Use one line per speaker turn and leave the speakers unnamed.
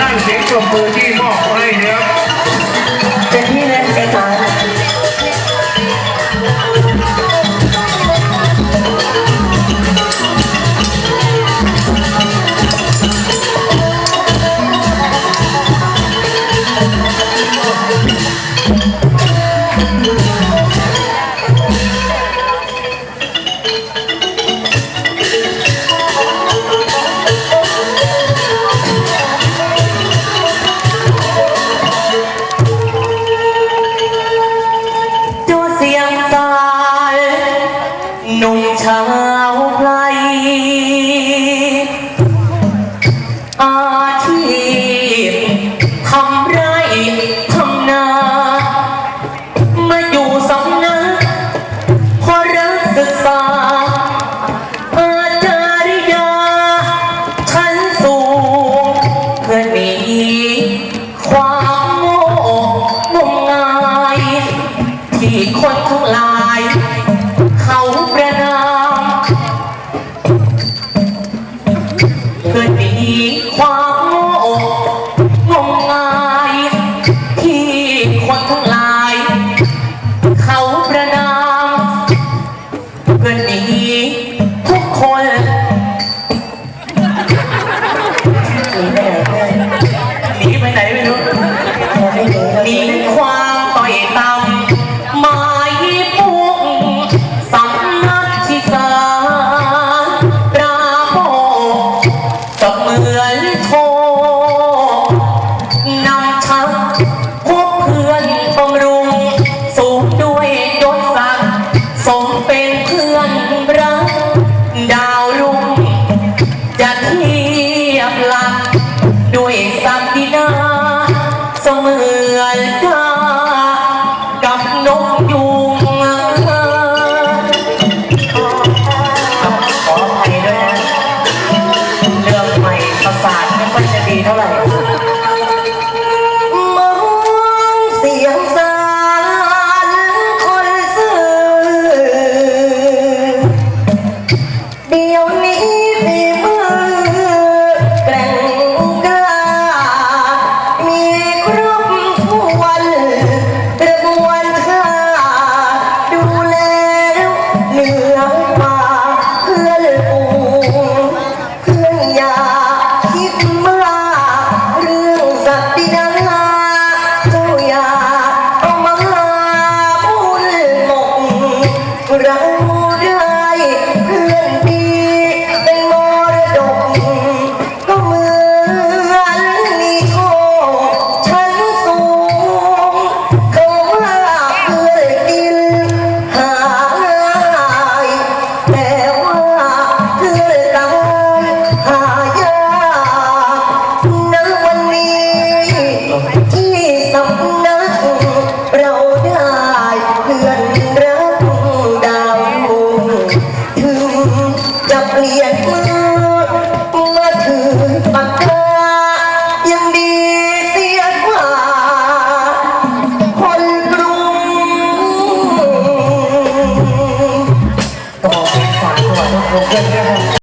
ด้านเสีย
หนุ่มชาวไพรอาชีพทำไร่ทำนา มาอยู่สำนักพอรักศึกษา อาจาริยาชั้นสูงเพื่อนีความโง่งมงาย ที่คนทั้งหลาย 梨花。I'll
もう。